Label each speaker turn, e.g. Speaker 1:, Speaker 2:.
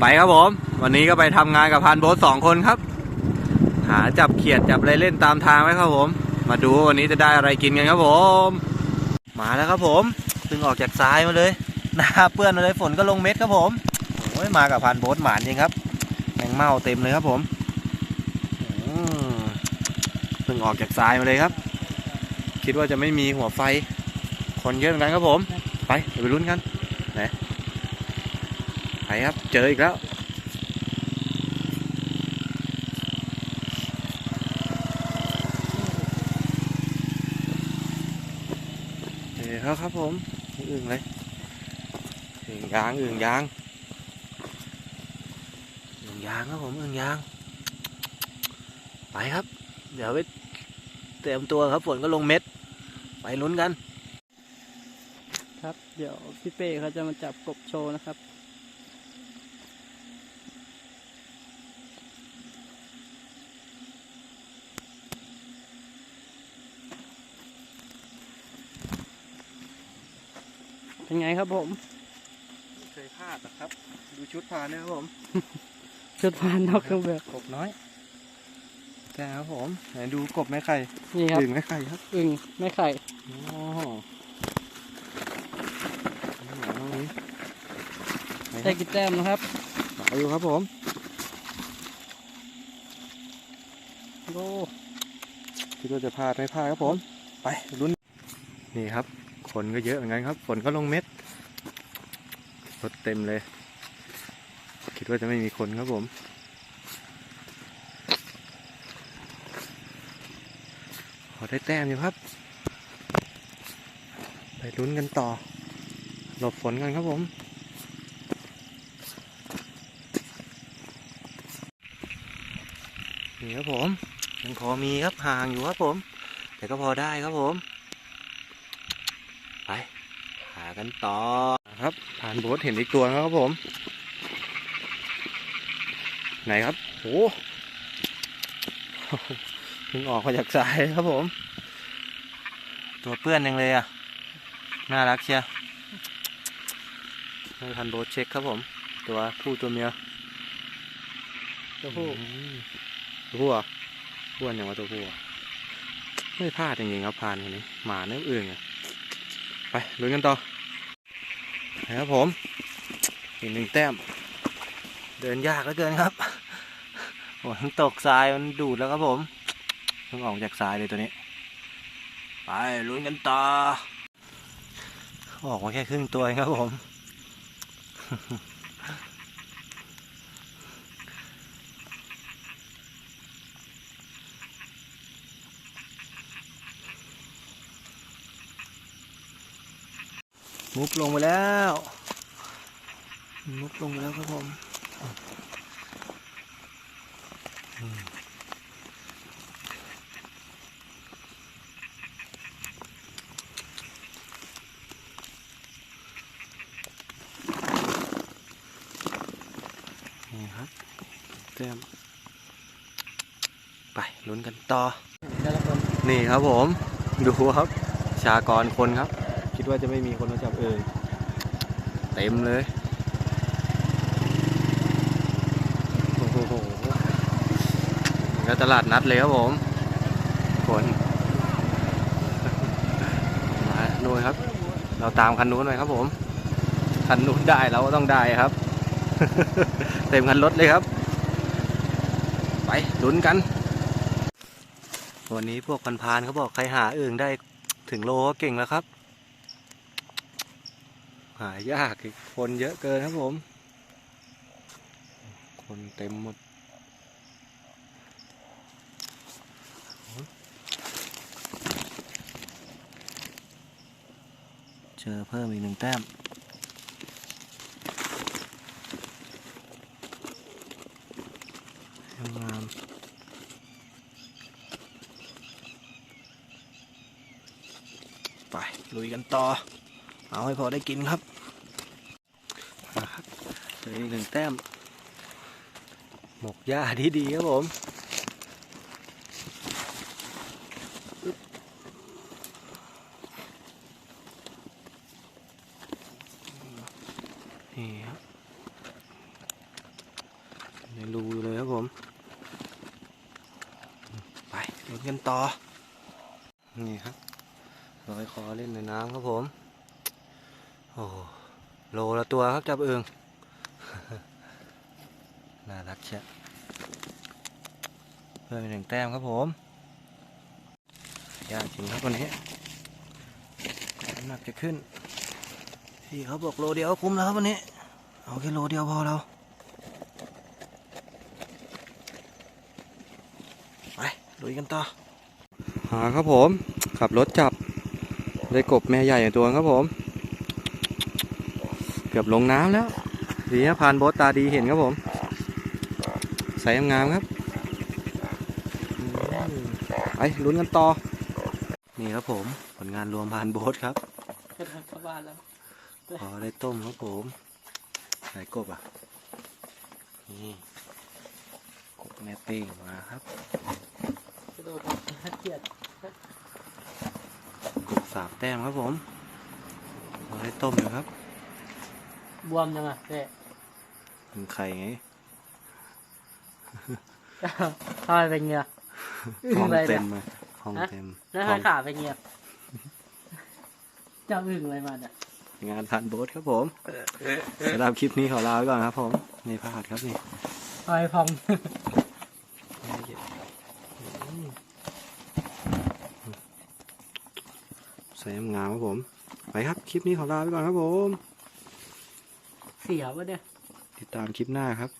Speaker 1: ไปครับผม วันนี้ก็ไปทำงานกับพานโบ๊ทสองคนครับ หาจับเขียดจับอะไรเล่นตามทางไว้ครับผม มาดูวันนี้จะได้อะไรกินกันครับผม มาแล้วครับผมเพิ่งออกจากทรายมาเลยหน้าเปื้อนมาเลยฝนก็ลงเม็ดครับผมโอ้ยมากับพานโบ๊ทหมานจริงครับแมงเม่าเต็มเลยครับผมอืมเพิ่งออกจากทรายมาเลยครับ คิดว่าจะไม่มีหัวไฟ คนเยอะเหมือนกันครับผม ไปเดี๋ยวไปลุ้นกันไหน ไปครับ เจออีกแล้ว เจอแล้วครับผมอึ่งเลยอึ่งยางอึ่งยางอึ่งยางครับผมอึ่งยาง ไปครับ เดี๋ยวไปเตรียมตัวครับฝนก็ลงเม็ด ไปลุ้นกัน
Speaker 2: ครับ เดี๋ยวพี่เป้เขาจะมาจับกบโชว์นะครับ เป็นไงครับผม
Speaker 1: เคยพลาดนะครับ ดูชุดพานนะครับผม
Speaker 2: ชุดพานนอกเครื่องแบบ
Speaker 1: กบน้อยแต่ครับผมไหนดูกบแม่ไข่
Speaker 2: นี่ครับ
Speaker 1: อึ่งแม่ไข่ครับ
Speaker 2: อึ่งแม่ไข่
Speaker 1: โอ้โหนี่ไหนค
Speaker 2: ได้
Speaker 1: รับ
Speaker 2: กี่แต้มนะครับ
Speaker 1: มาดูครับผม
Speaker 2: โอ้
Speaker 1: คิดว่าจะพลาดไม่พลาดครับผม ไปลุ้นนี่ครับ คนก็เยอะเหมือนกันครับ ฝนก็ลงเม็ดรถเต็มเลย คิดว่าจะไม่มีคนครับผมพอได้แต้มอยู่ครับ ไปลุ้นกันต่อ หลบฝนกันครับผมนี่ครับผมยังพอมีครับห่างอยู่ครับผม แต่ก็พอได้ครับผม ไปหากันต่อครับ ผ่านโบ๊ทเห็นอีกตัวแล้วครับผม ไหนครับโอ้เพิ่งออกมาจากสายครับผม ตัวเปื้อนยังเลยอะ น่ารักเชียวให้พันโบ๊ทเช็คครับผม ตัวผู้ตัวเมีย
Speaker 2: ตัวผู้
Speaker 1: อืมตัวผู้เหรอะอ้วนอย่างว่าตัวผู้อะไม่พลาดจริงๆครับพานคนนี้หมาเนื้ออื่นอะ ไปลุยกันต่อนะครับผมอีกหนึ่งแต้ม เดินยากเหลือเกินครับฝนตกทรายมันดูดแล้วครับผมเพิ่งออกจากทรายเลยตัวนี้ ไปลุ้นกันต่อ ออกมาแค่ครึ่งตัวเองครับผม มุกลงไปแล้ว มุกลงไปแล้วครับผมอืมนี่ครับเต็มไปลุ้นกันต่อ
Speaker 2: แต่ละคน
Speaker 1: นี่ครับผม ดูครับ ชากรคนครับ คิดว่าจะไม่มีคนมาจับเอ่ยเต็มเลยโอ้โหแล้วตลาดนัดเลยครับผมคนมานู่นครับ เราตามคันนู้นไปครับผมคันนู้นได้เราก็ต้องได้ครับ เต็มคันรถเลยครับ ไปลุ้นกัน วันนี้พวกพันพานเขาบอกใครหาเอื่นได้ถึงโลก็เก่งแล้วครับ หายากอีกคนเยอะเกินครับผม คนเต็มหมดเจอเพิ่มอีกหนึ่งแต้มงามไปลุยกันต่อ เอาให้พอได้กินครับเหลืออีกหนึ่งแต้ม หมกหญ้าที่ดีครับผมนี่ครับในรูเลยครับผม ไปลุ้นกันต่อ นี่ครับลอยคอเล่นในน้ำครับผม โอ้โลละตัวครับจับเอิงน่ารักเชียวเพื่อนเป็นหนึ่งแต้มครับผมยากจริงครับวันนี้น้ำหนักจะขึ้นพี่เขาบอกโลเดียวคุ้มแล้วครับวันนี้เอาแค่โลเดียวพอเราไปลุยกันต่อหาครับผมขับรถจับได้กบแม่ใหญ่ตัวครับผม กือบลงน้ำแล้วดีนะพานโบทตาดีเห็นครับผมใส่งามๆครับอืมไปลุ้นกันต่อ นี่ครับผมผลงานรวมพานโบทครับ
Speaker 2: ก็บานแล้ว
Speaker 1: พอได้ต้มครับผมไหนกบอะ นี่กบแม่เป้งมาครับกบสามแต้มครับผมพอได้ต้มอยู่ครับ
Speaker 2: บวมยังอะเพ่
Speaker 1: เป็นไข่ไง
Speaker 2: ทำไมเป็นเงี้ยอึ้ง
Speaker 1: ห้อง
Speaker 2: เลย
Speaker 1: เต็
Speaker 2: เนี่ย
Speaker 1: มเลยห้อง
Speaker 2: ฮะ
Speaker 1: เต็ม
Speaker 2: แล้ว
Speaker 1: ห้
Speaker 2: ทำ
Speaker 1: อ
Speaker 2: ไม
Speaker 1: ง
Speaker 2: ขาเป็นเงี้ยเจ้าอึ้งอะไรมาเนี่ย
Speaker 1: งานพันโบสครับผมสำหรับคลิปนี้ขอลาไปก่อนครับผมนี่พลาดครับนี่
Speaker 2: ทำไมพอง
Speaker 1: ใส่งามครับผม ไปครับ คลิปนี้ขอลาไปก่อนครับผม
Speaker 2: เสียวะเนี่ย
Speaker 1: ติดตามคลิปหน้าครับ